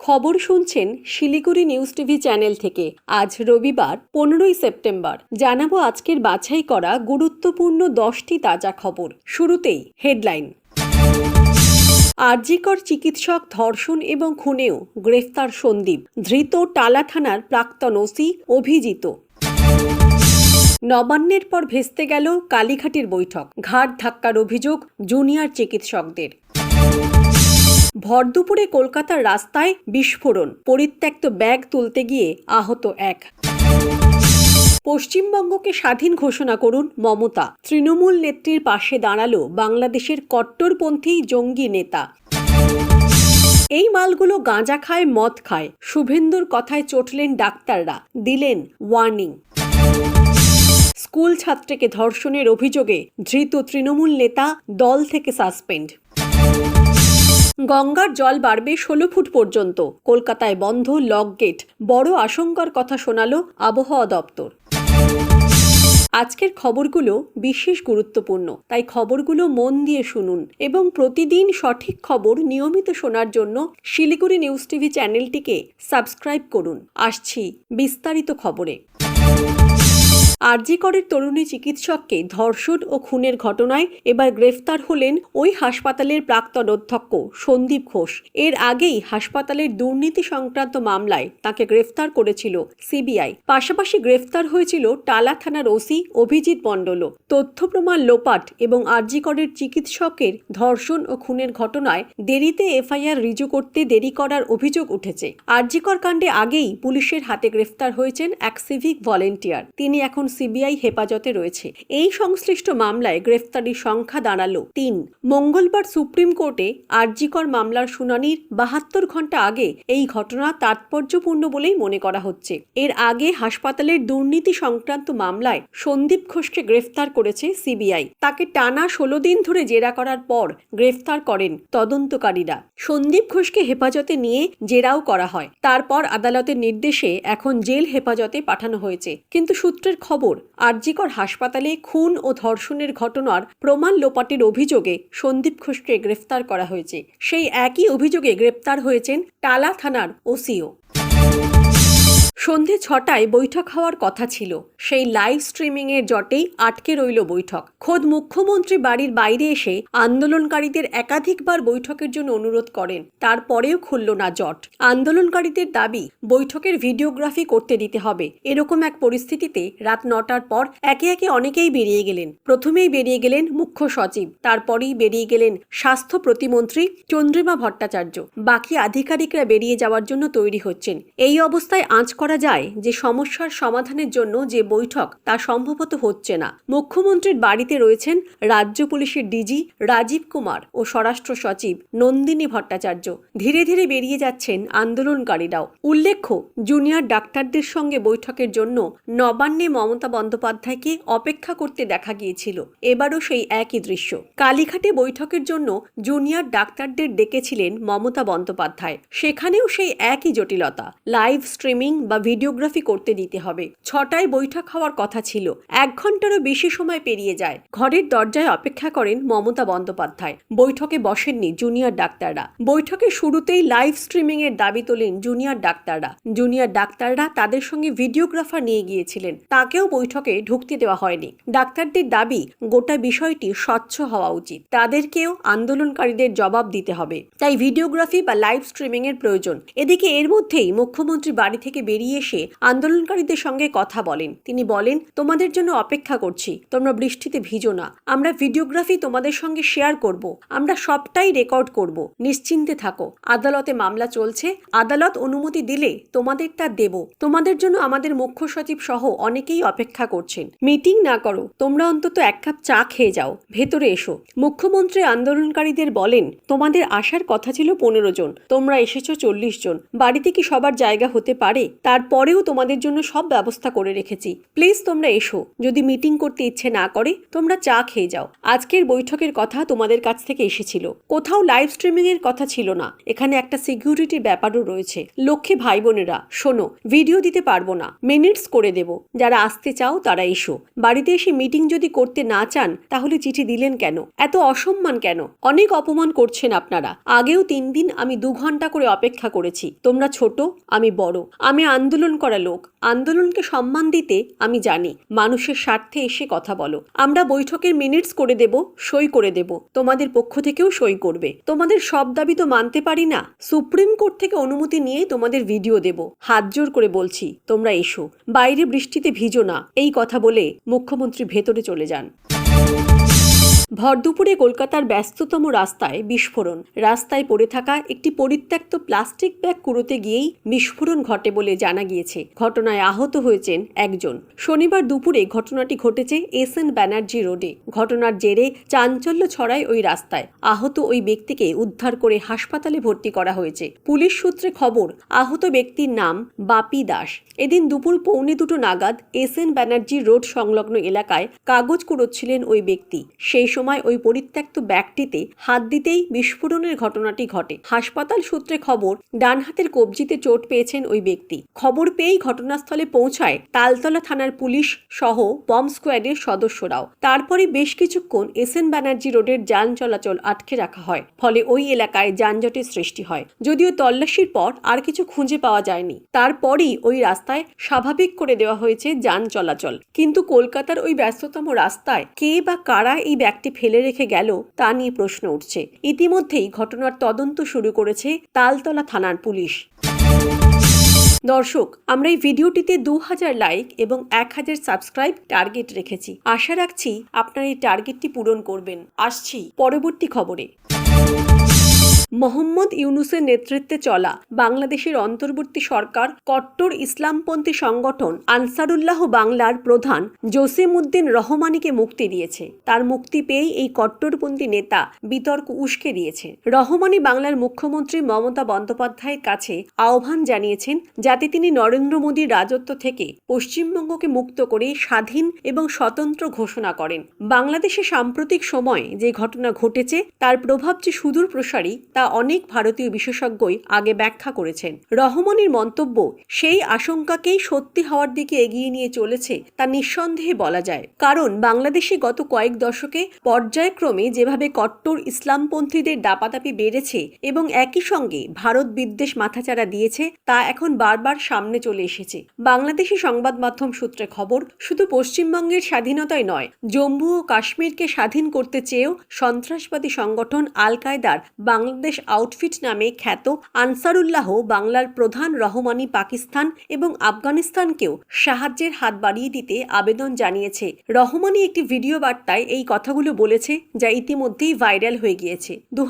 খবর শুনছেন Siliguri news TV channel থেকে। আজ রবিবার, পনেরোই সেপ্টেম্বর। জানাব আজকের বাছাই করা গুরুত্বপূর্ণ দশটি তাজা খবর। শুরুতেই হেডলাইন। আরজিকর চিকিৎসক ধর্ষণ এবং খুনেও গ্রেফতার সন্দীপ। ধৃত টালা থানার প্রাক্তন ওসি অভিজিত নবান্নের পর ভেস্তে গেল কালীঘাটের বৈঠক। ঘাট ধাক্কার অভিযোগ জুনিয়র চিকিৎসকদের। ভরদুপুরে কলকাতার রাস্তায় বিস্ফোরণ, পরিত্যক্ত ব্যাগ তুলতে গিয়ে আহত এক। পশ্চিমবঙ্গকে স্বাধীন ঘোষণা করুন মমতা। তৃণমূল নেত্রীর পাশে দাঁড়াল বাংলাদেশের কট্টরপন্থী জঙ্গি নেতা। এই মালগুলো গাঁজা খায়, মদ খায়। শুভেন্দুর কথায় চটলেন ডাক্তাররা, দিলেন ওয়ার্নিং। স্কুল ছাত্রীকে ধর্ষণের অভিযোগে ধৃত তৃণমূল নেতা দল থেকে সাসপেন্ড। গঙ্গার জল বাড়বে ষোলো ফুট পর্যন্ত। কলকাতায় বন্ধ লক গেট বড় আশঙ্কার কথা শোনালো আবহাওয়া দপ্তর। আজকের খবরগুলো বিশেষ গুরুত্বপূর্ণ, তাই খবরগুলো মন দিয়ে শুনুন এবং প্রতিদিন সঠিক খবর নিয়মিত শোনার জন্য শিলিগুড়ি নিউজ টিভি চ্যানেলটিকে সাবস্ক্রাইব করুন। আসছি বিস্তারিত খবরে। আরজিকরের তরুণী চিকিৎসককে ধর্ষণ ও খুনের ঘটনায় এবার গ্রেফতার হলেন ওই হাসপাতালের প্রাক্তন অধ্যক্ষ সন্দীপ ঘোষ। এর আগেই হাসপাতালের দুর্নীতি সংক্রান্ত মামলায় তাকে গ্রেফতার করেছিল সিবিআই। পাশাপাশি গ্রেফতার হয়েছিল টালা থানার ওসি অভিজিৎ মণ্ডলও। তথ্য প্রমাণ লোপাট এবং আরজিকরের চিকিৎসকের ধর্ষণ ও খুনের ঘটনায় দেরিতে এফআইআর রিজু করতে দেরি করার অভিযোগ উঠেছে। আরজিকর কাণ্ডে আগেই পুলিশের হাতে গ্রেফতার হয়েছেন এক সিভিক ভলেন্টিয়ার। তিনি এখন সিবিআই হেফাজতে রয়েছে। এই সংশ্লিষ্ট মামলায় গ্রেফতারির সংখ্যা দাঁড়াল তিন। মঙ্গলবার সুপ্রিম কোর্টে আরজিকর মামলার শুনানির বাহাত্তর ঘণ্টা আগে এই ঘটনা তাৎপর্যপূর্ণ বলেই মনে করা হচ্ছে। এর আগে হাসপাতালের দুর্নীতি সংক্রান্ত মামলায় সন্দীপ ঘোষকে গ্রেফতার করেছে সিবিআই। তাকে টানা ষোলো দিন ধরে জেরা করার পর গ্রেফতার করেন তদন্তকারীরা। সন্দীপ ঘোষকে হেফাজতে নিয়ে জেরাও করা হয়। তারপর আদালতের নির্দেশে এখন জেল হেফাজতে পাঠানো হয়েছে। কিন্তু সূত্রের খবর আরজিকর হাসপাতালে খুন ও ধর্ষণের ঘটনার প্রমাণ লোপাটের অভিযোগে সন্দীপ ঘোষকে গ্রেফতার করা হয়েছে। সেই একই অভিযোগে গ্রেপ্তার হয়েছেন টালা থানার ওসিও। সন্ধে ছটায় বৈঠক হওয়ার কথা ছিল। সেই লাইভ স্ট্রিমিংয়ের জটেই আটকে রইল বৈঠক। খোদ মুখ্যমন্ত্রী বাড়ির বাইরে এসে আন্দোলনকারীদের একাধিকবার বৈঠকের জন্য অনুরোধ করেন। তারপরেও খুলল না জট। আন্দোলনকারীদের দাবি, বৈঠকের ভিডিওগ্রাফি করতে দিতে হবে। এরকম এক পরিস্থিতিতে রাত নটার পর একে একে অনেকেই বেরিয়ে গেলেন। প্রথমেই বেরিয়ে গেলেন মুখ্য সচিব, তারপরেই বেরিয়ে গেলেন স্বাস্থ্য প্রতিমন্ত্রী চন্দ্রিমা ভট্টাচার্য। বাকি আধিকারিকরা বেরিয়ে যাওয়ার জন্য তৈরি হচ্ছেন। এই অবস্থায় আঁচ করা যায় যে সমস্যার সমাধানের জন্য যে বৈঠক তা সম্ভবত হচ্ছে না। মুখ্যমন্ত্রীর বাড়িতে রয়েছেন রাজ্য পুলিশের ডিজি রাজীব কুমার ও স্বরাষ্ট্র সচিব নন্দিনী ভট্টাচার্য। ধীরে ধীরে বেরিয়ে যাচ্ছেন আন্দোলনকারীরাও। উল্লেখ্য, জুনিয়র ডাক্তারদের সঙ্গে বৈঠকের জন্য নবান্নে মমতা বন্দ্যোপাধ্যায়কে অপেক্ষা করতে দেখা গিয়েছিল। এবারও সেই একই দৃশ্য। কালীঘাটে বৈঠকের জন্য জুনিয়র ডাক্তারদের ডেকেছিলেন মমতা বন্দ্যোপাধ্যায়। সেখানেও সেই একই জটিলতা। লাইভ স্ট্রিমিং বা ভিডিওগ্রাফি করতে দিতে হবে। ছটায় বৈঠক হওয়ার কথা ছিল। এক ঘন্টারও বেশি সময় পেরিয়ে যায়। ঘরের দরজায় অপেক্ষা করেন মমতা বন্দ্যোপাধ্যায়। বৈঠকে বসেননি জুনিয়র ডাক্তাররা। বৈঠকের শুরুতেই লাইভ স্ট্রিমিং এর দাবি তোলেন জুনিয়র ডাক্তাররা। জুনিয়র ডাক্তাররা তাদের সঙ্গে ভিডিওগ্রাফার নিয়ে গিয়েছিলেন। তাকেও বৈঠকে ঢুকতে দেওয়া হয়নি। ডাক্তারদের দাবি, গোটা বিষয়টি স্বচ্ছ হওয়া উচিত। তাদেরকেও আন্দোলনকারীদের জবাব দিতে হবে। তাই ভিডিওগ্রাফি বা লাইভ স্ট্রিমিং এর প্রয়োজন। এদিকে এর মধ্যেই মুখ্যমন্ত্রী বাড়ি থেকে বেরিয়ে এসে আন্দোলনকারীদের সঙ্গে কথা বলেন। তিনি বলেন, তোমাদের জন্য অপেক্ষা করছি, তোমরা বৃষ্টিতে ভিজো না। আমরা ভিডিওগ্রাফি তোমাদের সঙ্গে শেয়ার করব, আমরা সবটাই রেকর্ড করব, নিশ্চিন্তে থাকো। আদালতে মামলা চলছে, আদালত অনুমতি দিলে তোমাদের তা দেব। তোমাদের জন্য আমাদের মুখ্য সচিব সহ অনেকেই অপেক্ষা করছেন। মিটিং না করো, তোমরা অন্তত এক কাপ চা খেয়ে যাও, ভেতরে এসো। মুখ্যমন্ত্রী আন্দোলনকারীদের বলেন, তোমাদের আসার কথা ছিল পনেরো জন, তোমরা এসেছ চল্লিশ জন। বাড়িতে কি সবার জায়গা হতে পারে? তারপরেও তোমাদের জন্য সব ব্যবস্থা করে রেখেছি। প্লিজ তোমরা এসো। যদি মিটিং করতে ইচ্ছে না করে, তোমরা চা খেয়ে যাও। আজকের বৈঠকের কথা তোমাদের কাছ থেকে এসেছিল। কোথাও লাইভ স্ট্রিমিং এর কথা ছিল না। এখানে একটা সিকিউরিটির ব্যাপারও রয়েছে। লক্ষ্মী ভাই বোনেরা শোনো ভিডিও দিতে পারব না। মিনিটস করে দেব। যারা আসতে চাও, তারা এসো। বাড়িতে এসে মিটিং যদি করতে না চান, তাহলে চিঠি দিলেন কেন? এত অসম্মান কেন? অনেক অপমান করছেন আপনারা। আগেও তিন দিন আমি দু ঘণ্টা করে অপেক্ষা করেছি। তোমরা ছোট, আমি বড়। আমি আন্দোলন করা লোক। আন্দোলনকে সম্মান দিতে আমি জানি। মানুষের স্বার্থে এসে কথা বলো। আমরা বৈঠকের মিনিটস করে দেব, সই করে দেব। তোমাদের পক্ষ থেকেও সই করবে। তোমাদের সব দাবি তো মানতে পারি না। সুপ্রিম কোর্ট থেকে অনুমতি নিয়ে তোমাদের ভিডিও দেব। হাত জোর করে বলছি, তোমরা এসো। বাইরে বৃষ্টিতে ভিজো না। এই কথা বলে মুখ্যমন্ত্রী ভেতরে চলে যান। ভরদুপুরে কলকাতার ব্যস্ততম রাস্তায় বিস্ফোরণ। রাস্তায় পড়ে থাকা একটি পরিত্যক্ত প্লাস্টিক ব্যাগ কুড়োতে গিয়েই বিস্ফোরণ ঘটে বলে জানা গিয়েছে। ঘটনায় আহত হয়েছেন একজন। শনিবার দুপুরে ঘটনাটি ঘটেছে এস এন ব্যানার্জি রোডে। ঘটনার জেরে চাঞ্চল্য ছড়ায় ওই রাস্তায়। আহত ওই ব্যক্তিকে উদ্ধার করে হাসপাতালে ভর্তি করা হয়েছে। পুলিশ সূত্রে খবর, আহত ব্যক্তির নাম বাপি দাস। এদিন দুপুর পৌনে দুটো নাগাদ এস এন ব্যানার্জি রোড সংলগ্ন এলাকায় কাগজ কুড়োচ্ছিলেন ওই ব্যক্তি। সেই সময় ওই পরিত্যক্ত ব্যাগটিতে হাত দিতেই বিস্ফোরণের ঘটনাটি ঘটে। হাসপাতাল সূত্রে খবর ডান হাতের কবজিতে চোট পেয়েছেন ওই ব্যক্তি। খবর পেয়েই ঘটনাস্থলে পৌঁছায় তালতলা থানার পুলিশ সহ বম স্কোয়াডের সদস্যরাও। তারপরে বেশ কিছুক্ষণ এস এন ব্যানার্জি রোডের যান চলাচল আটকে রাখা হয়, ফলে ওই এলাকায় যানজটের সৃষ্টি হয়। যদিও তল্লাশির পর আর কিছু খুঁজে পাওয়া যায়নি। তারপরেই ওই রাস্তায় স্বাভাবিক করে দেওয়া হয়েছে যান চলাচল। কিন্তু কলকাতার ওই ব্যস্ততম রাস্তায় কে বা কারা এই ব্যাগটি ফেলে রেখে গেল তা নিয়ে প্রশ্ন উঠছে। ইতিমধ্যেই ঘটনার তদন্ত শুরু করেছে তালতলা থানার পুলিশ। দর্শক, আমরা এই ভিডিওটিতে দু হাজার লাইক এবং এক হাজার সাবস্ক্রাইব টার্গেট রেখেছি। আশা রাখছি আপনার এই টার্গেটটি পূরণ করবেন। আসছি পরবর্তী খবরে। মোহাম্মদ ইউনুসের নেতৃত্বে চলা বাংলাদেশের অন্তর্বর্তী সরকার কট্টর ইসলামপন্থী সংগঠন আনসারুল্লাহ বাংলার প্রধান জসিম উদ্দিন রহমানিকে মুক্তি দিয়েছে। তার মুক্তি পেয়েই এই কট্টরপন্থী নেতা বিতর্ক উস্কে দিয়েছে। রহমানি বাংলার মুখ্যমন্ত্রী মমতা বন্দ্যোপাধ্যায়ের কাছে আহ্বান জানিয়েছেন যাতে তিনি নরেন্দ্র মোদীর রাজত্ব থেকে পশ্চিমবঙ্গকে মুক্ত করে স্বাধীন এবং স্বতন্ত্র ঘোষণা করেন। বাংলাদেশে সাম্প্রতিক সময়ে যে ঘটনা ঘটেছে, তার প্রভাব যে সুদূর প্রসারী তা অনেক ভারতীয় বিশেষজ্ঞই আগে ব্যাখ্যা করেছেন। রহমানির মন্তব্য, সেই আশঙ্কাকেই সত্যি হওয়ার দিকে এগিয়ে নিয়ে চলেছে তা নিঃসন্দেহে বলা যায়। কারণ বাংলাদেশে গত কয়েক দশকে পর্যায়ক্রমে যেভাবে কট্টর ইসলামপন্থীদের দাপাদাপি বেড়েছে এবং একই সঙ্গে ভারত বিদ্বেষ মাথাচাড়া দিয়েছে, তা এখন বারবার সামনে চলে এসেছে। বাংলাদেশি সংবাদ মাধ্যম সূত্রে খবর, শুধু পশ্চিমবঙ্গের স্বাধীনতাই নয়, জম্মু ও কাশ্মীরকে স্বাধীন করতে চেয়েও সন্ত্রাসবাদী সংগঠন আল কায়দার বাংলাদেশ আউটফিট নামে খ্যাত আনসারুল্লাহ বাংলার প্রধান রহমানি পাকিস্তান এবং আফগানিস্তানকেও সাহায্যের হাত বাড়িয়ে দিতে আবেদন জানিয়েছে। রহমানি একটি ভিডিও বার্তায় এই কথাগুলো বলেছে, যা ইতিমধ্যেই ভাইরাল হয়ে গিয়েছে। দু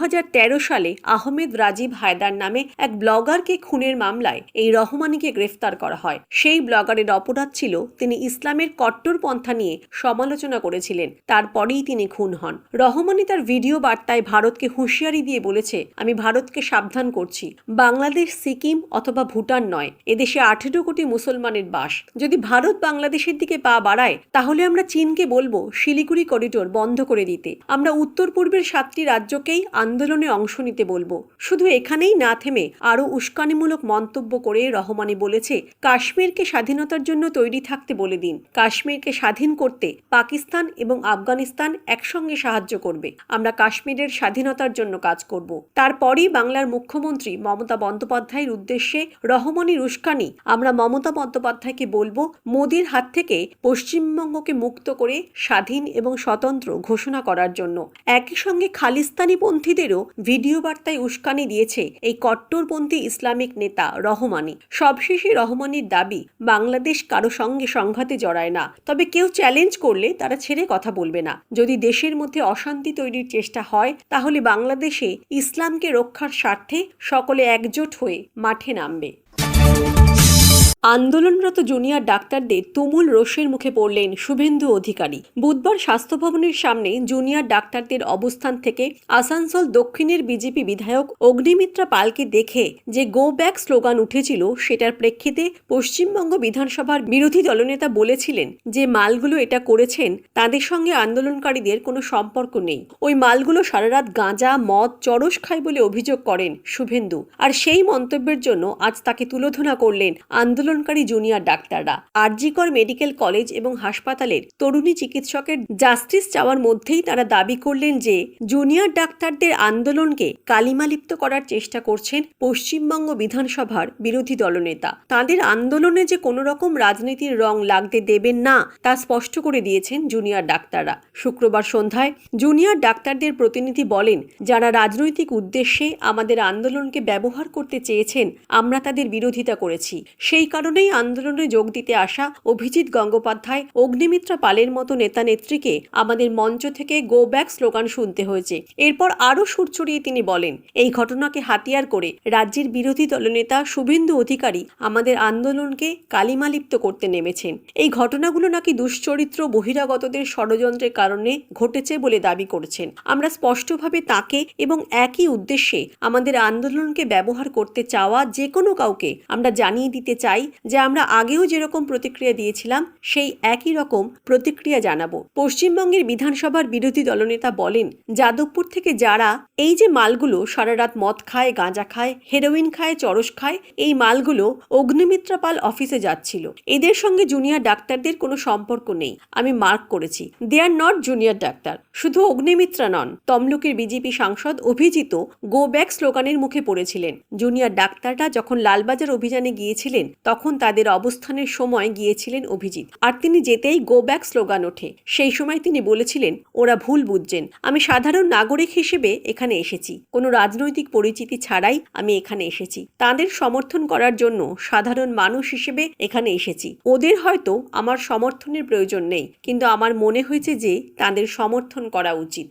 সালে আহমেদ রাজীব হায়দার নামে এক ব্লগারকে খুনের মামলায় এই রহমানিকে গ্রেফতার করা হয়। সেই ব্লগারের অপরাধ ছিল, তিনি ইসলামের কট্টর পন্থা নিয়ে সমালোচনা করেছিলেন, তারপরেই তিনি খুন হন। রহমানি তার ভিডিও বার্তায় ভারতকে হুঁশিয়ারি দিয়ে বলেছে আমি ভারতকে সাবধান করছি। বাংলাদেশ সিকিম অথবা ভুটান নয়। এদেশে আঠেরো কোটি মুসলমানের বাস। যদি ভারত বাংলাদেশের দিকে পা বাড়ায়, তাহলে আমরা চীনকে বলব, শিলিগুড়ি করিডোর বন্ধ করে দিতে। আমরা উত্তর পূর্বের সাতটি রাজ্যকেই আন্দোলনে অংশ নিতে বলব। শুধু এখানেই না থেমে আরও উস্কানিমূলক মন্তব্য করে রহমানি বলেছে, কাশ্মীরকে স্বাধীনতার জন্য তৈরি থাকতে বলে দিন। কাশ্মীরকে স্বাধীন করতে পাকিস্তান এবং আফগানিস্তান একসঙ্গে সাহায্য করবে। আমরা কাশ্মীরের স্বাধীনতার জন্য কাজ করব। তারপরই বাংলার মুখ্যমন্ত্রী মমতা বন্দ্যোপাধ্যায়ের উদ্দেশ্যে রহমানির উস্কানি আমরা মমতা বন্দ্যোপাধ্যায়কে বলব মোদির হাত থেকে পশ্চিমবঙ্গকে মুক্ত করে স্বাধীন এবং স্বতন্ত্র ঘোষণা করার জন্য। একই সঙ্গে খালিস্তানি পন্থীদেরও ভিডিও বার্তায় উস্কানি দিয়েছে এই কট্টরপন্থী ইসলামিক নেতা রহমানি। সবশেষে রহমানির দাবি, বাংলাদেশ কারও সঙ্গে সংঘাতে জড়ায় না। তবে কেউ চ্যালেঞ্জ করলে তারা ছেড়ে কথা বলবে না। যদি দেশের মধ্যে অশান্তি তৈরির চেষ্টা হয়, তাহলে বাংলাদেশে ইসলামকে রক্ষার স্বার্থে সকলে একজোট হয়ে মাঠে নামবে। আন্দোলনরত জুনিয়র ডাক্তারদের তুমুল রোষের মুখে পড়লেন শুভেন্দু অধিকারী। বুধবার স্বাস্থ্য ভবনের সামনে জুনিয়র ডাক্তারদের অবস্থান থেকে আসানসোল দক্ষিণের বিজেপি বিধায়ক অগ্নিমিত্রা পালকে দেখে যে গো ব্যাক স্লোগান উঠেছিল, সেটার প্রেক্ষিতে পশ্চিমবঙ্গ বিধানসভার বিরোধী দলনেতা বলেছিলেন যে মালগুলো এটা করেছেন, তাদের সঙ্গে আন্দোলনকারীদের কোনো সম্পর্ক নেই। ওই মালগুলো সারারাত গাঁজা, মদ, চরস খায় বলে অভিযোগ করেন শুভেন্দু। আর সেই মন্তব্যের জন্য আজ তাকে তুলোধনা করলেন আন্দোলনকারী জুনিয়র ডাক্তাররা, আরজিকর মেডিকেল কলেজ এবং হাসপাতালের তরুণী চিকিৎসকের জাস্টিস চাওয়ার মধ্যেই তারা দাবি করলেন যে, জুনিয়র ডাক্তারদের আন্দোলনকে কালিমালিপ্ত করার চেষ্টা করছেন পশ্চিমবঙ্গ বিধানসভার বিরোধী দলনেতা। তাদের আন্দোলনে যে কোনো রকম রাজনীতির রং লাগতে দেবেন না, তা স্পষ্ট করে দিয়েছেন জুনিয়র ডাক্তাররা। শুক্রবার সন্ধ্যায় জুনিয়র ডাক্তারদের প্রতিনিধি বলেন, যারা রাজনৈতিক উদ্দেশ্যে আমাদের আন্দোলনকে ব্যবহার করতে চেয়েছেন, আমরা তাদের বিরোধিতা করেছি। সেই কারণেই আন্দোলনে যোগ দিতে আসা অভিজিৎ গঙ্গোপাধ্যায়, অগ্নিমিত্রা পালের মতো নেতা নেত্রীকে আমাদের মঞ্চ থেকে গো ব্যাক স্লোগান শুনতে হয়েছে। এরপর আরও সুর তিনি বলেন, এই ঘটনাকে হাতিয়ার করে রাজ্যের বিরোধী দলনেতা শুভেন্দু অধিকারী আমাদের আন্দোলনকে কালিমালিপ্ত করতে নেমেছেন। এই ঘটনাগুলো নাকি দুশ্চরিত্র বহিরাগতদের ষড়যন্ত্রের কারণে ঘটেছে বলে দাবি করেছেন। আমরা স্পষ্টভাবে তাকে এবং একই উদ্দেশ্যে আমাদের আন্দোলনকে ব্যবহার করতে চাওয়া যে কোনো কাউকে আমরা জানিয়ে দিতে চাই যে আমরা আগেও যেরকম প্রতিক্রিয়া দিয়েছিলাম, সেই একই রকম প্রতিক্রিয়া জানাব। পশ্চিমবঙ্গের বিধানসভার বিরোধী দলনেতা বলেন, যাদবপুর থেকে যারা এই যে মালগুলো সারা রাত মদ খায়, গাঁজা খায়, হেরোইন খায়, চরস খায়, এই মালগুলো অগ্নিমিত্রা পাল অফিসে যাচ্ছিল। এদের সঙ্গে জুনিয়র ডাক্তারদের কোনো সম্পর্ক নেই। আমি মার্ক করেছি। They are not junior doctor. শুধু অগ্নিমিত্রা নন, তমলুকের বিজেপি সাংসদ অভিজিত গো ব্যাক স্লোগানের মুখে পড়েছিলেন। জুনিয়র ডাক্তাররা যখন লালবাজার অভিযানে গিয়েছিলেন, তখন তাদের অবস্থানের সময় গিয়েছিলেন অভিজিৎ। আর তিনি যেতেই গো ব্যাক স্লোগান ওঠে। সেই সময় তিনি বলেছিলেন, ওরা ভুল বুঝছেন। আমি সাধারণ নাগরিক হিসেবে এখানে এসেছি। কোনো রাজনৈতিক পরিচিতি ছাড়াই আমি এখানে এসেছি। তাদের সমর্থন করার জন্য সাধারণ মানুষ হিসেবে এখানে এসেছি। ওদের হয়তো আমার সমর্থনের প্রয়োজন নেই, কিন্তু আমার মনে হয়েছে যে তাদের সমর্থন করা উচিত।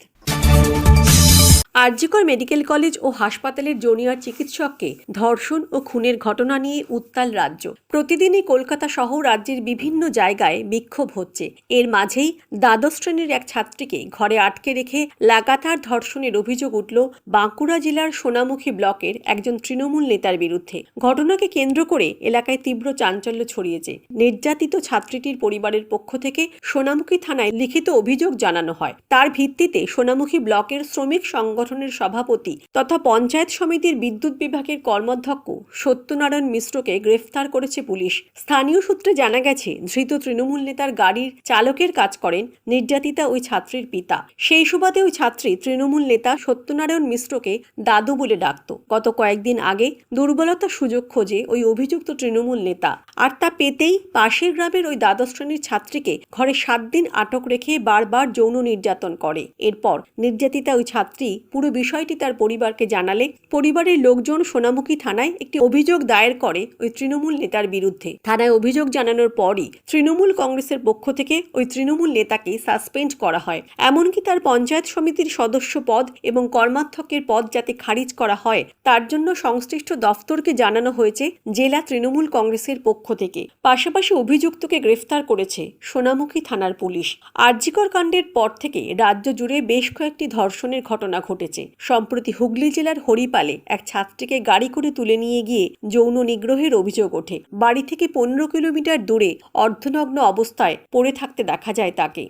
আরজিকর মেডিকেল কলেজ ও হাসপাতালের জুনিয়র চিকিৎসককে ধর্ষণ ও খুনের ঘটনা নিয়ে উত্তাল রাজ্য। প্রতিদিনই কলকাতা সহ রাজ্যের বিভিন্ন জায়গায় বিক্ষোভ হচ্ছে। এর মাঝেই দ্বাদশ শ্রেণির এক ছাত্রীকে ঘরে আটকে রেখে লাগাতার ধর্ষণের অভিযোগ উঠল বাঁকুড়া জেলার সোনামুখী ব্লকের একজন তৃণমূল নেতার বিরুদ্ধে। ঘটনাকে কেন্দ্র করে এলাকায় তীব্র চাঞ্চল্য ছড়িয়েছে। নির্যাতিত ছাত্রীটির পরিবারের পক্ষ থেকে সোনামুখী থানায় লিখিত অভিযোগ জানানো হয়। তার ভিত্তিতে সোনামুখী ব্লকের শ্রমিক সংগঠনের সভাপতি তথা পঞ্চায়েত সমিতির বিদ্যুৎ বিভাগের কর্মাধ্যক্ষ সত্যনারায়ণ মিশ্রকে গ্রেফতার করেছে পুলিশ। স্থানীয় সূত্রে জানা গেছে, ধৃত তৃণমূল নেতার গাড়ির চালকের কাজ করেন নির্যাতিতা ওই ছাত্রীর পিতা। সেই সুবাদে ওই ছাত্রী তৃণমূল নেতা সত্যনারায়ণ মিশ্রকে দাদু বলে ডাকত। গত কয়েকদিন আগে দুর্বলতা সুযোগ খোঁজে ওই অভিযুক্ত তৃণমূল নেতা আর তা পেতেই পাশের গ্রামের ওই দ্বাদশ শ্রেণির ছাত্রীকে ঘরে সাত দিন আটক রেখে বারবার যৌন নির্যাতন করে। এরপর নির্যাতিতা ওই ছাত্রী পুরো বিষয়টি তার পরিবারকে জানালে। পরিবারের লোকজন সোনামুখী থানায় একটি অভিযোগ দায়ের করে ওই তৃণমূল নেতার বিরুদ্ধে। থানায় অভিযোগ জানানোর পরই তৃণমূল কংগ্রেসের পক্ষ থেকে ওই তৃণমূল নেতাকে সাসপেন্ড করা হয়। এমনকি তার পঞ্চায়েত সমিতির সদস্য পদ এবং কর্মাধ্যক্ষের পদ যাতে খারিজ করা হয়, তার জন্য সংশ্লিষ্ট দফতরকে জানানো হয়েছে জেলা তৃণমূল কংগ্রেসের পক্ষ থেকে। পাশাপাশি অভিযুক্তকে গ্রেফতার করেছে সোনামুখী থানার পুলিশ। আরজিকর কাণ্ডের পর থেকে রাজ্য জুড়ে বেশ কয়েকটি ধর্ষণের ঘটনা ঘটেছে। সম্প্রতি হুগলি জেলার হরিপালে এক ছাত্রীকে গাড়ি করে তুলে নিয়ে গিয়ে যৌন নিগ্রহের অভিযোগ ওঠে। বাড়ি থেকে পনেরো কিলোমিটার দূরে অর্ধনগ্ন অবস্থায় পড়ে থাকতে দেখা যায় তাকে।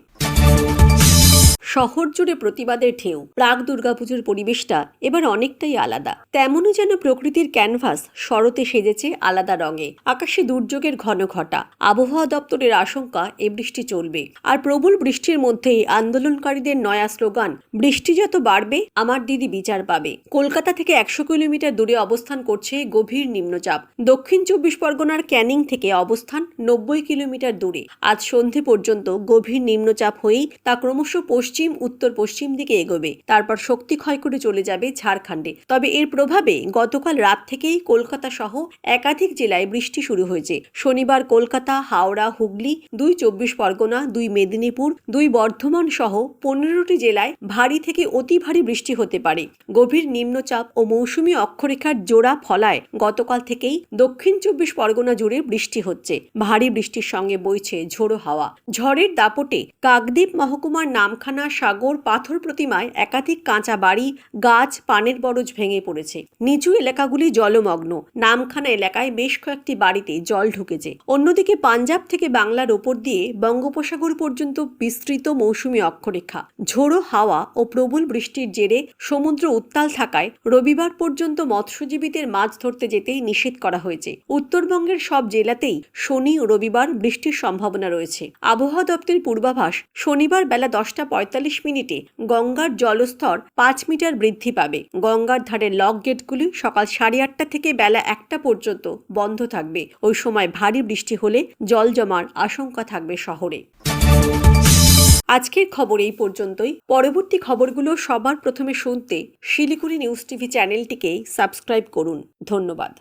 শহর জুড়ে প্রতিবাদের ঢেউ। প্রাক দুর্গাপুজোর পরিবেশটা এবার অনেকটাই আলাদা। তেমনই যেন প্রকৃতির ক্যানভাস শরতে সেজেছে আলাদা রঙে। আকাশে দুর্যোগের ঘন ঘটা, আবহাওয়া দপ্তরের আশঙ্কা এ বৃষ্টি চলবে। আর প্রবল বৃষ্টির মধ্যেই আন্দোলনকারীদের নয়া স্লোগান, বৃষ্টি যত বাড়বে, আমার দিদি বিচার পাবে। কলকাতা থেকে একশো কিলোমিটার দূরে অবস্থান করছে গভীর নিম্নচাপ। দক্ষিণ চব্বিশ পরগনার ক্যানিং থেকে অবস্থান নব্বই কিলোমিটার দূরে। আজ সন্ধে পর্যন্ত গভীর নিম্নচাপ হয়েই তা ক্রমশ পশ্চিম পশ্চিম, উত্তর পশ্চিম দিকে এগোবে। তারপর শক্তি ক্ষয় করে চলে যাবে ঝাড়খণ্ডে। তবে এর প্রভাবে গতকাল রাত থেকেই কলকাতা সহ একাধিক জেলায় বৃষ্টি শুরু হয়েছে। শনিবার কলকাতা, হাওড়া, হুগলি, দুই চব্বিশ পরগনা, দুই মেদিনীপুর, দুই বর্ধমান সহ পনেরোটি জেলায় ভারী থেকে অতি ভারী বৃষ্টি হতে পারে। গভীর নিম্নচাপ ও মৌসুমী অক্ষরেখার জোড়া ফলায় গতকাল থেকেই দক্ষিণ চব্বিশ পরগনা জুড়ে বৃষ্টি হচ্ছে। ভারী বৃষ্টির সঙ্গে বইছে ঝোড়ো হাওয়া। ঝড়ের দাপটে কাকদ্বীপ মহকুমার নামখানা সাগর পাথর প্রতিমায় একাধিক কাঁচা বাড়ি, গাছ, পানের বরজ ভেঙে পড়েছে। নিচু এলাকাগুলি জলমগ্ন। নামখানা এলাকায় বেশ কয়েকটি বাড়িতে জল ঢুকেছে। অন্যদিকে পাঞ্জাব থেকে বাংলার ওপর দিয়ে বঙ্গোপসাগর পর্যন্ত বিস্তৃত মৌসুমী অক্ষরেখা। ঝোড়ো হাওয়া ও প্রবল বৃষ্টির জেরে সমুদ্র উত্তাল থাকায় রবিবার পর্যন্ত মৎস্যজীবীদের মাছ ধরতে যেতেই নিষেধ করা হয়েছে। উত্তরবঙ্গের সব জেলাতেই শনি ও রবিবার বৃষ্টির সম্ভাবনা রয়েছে। আবহাওয়া দপ্তরের পূর্বাভাস, শনিবার বেলা দশটা পঁয়তাল্লিশ মিনিটে গঙ্গার জলস্তর পাঁচ মিটার বৃদ্ধি পাবে। গঙ্গার ধারে লক গেটগুলি সকাল সাড়ে আটটা থেকে বেলা একটা পর্যন্ত বন্ধ থাকবে। ওই সময় ভারী বৃষ্টি হলে জল জমার আশঙ্কা থাকবে শহরে। আজকের খবর এই পর্যন্তই। পরবর্তী খবরগুলো সবার প্রথমে শুনতে শিলিগুড়ি নিউজ টিভি চ্যানেলটিকে সাবস্ক্রাইব করুন। ধন্যবাদ।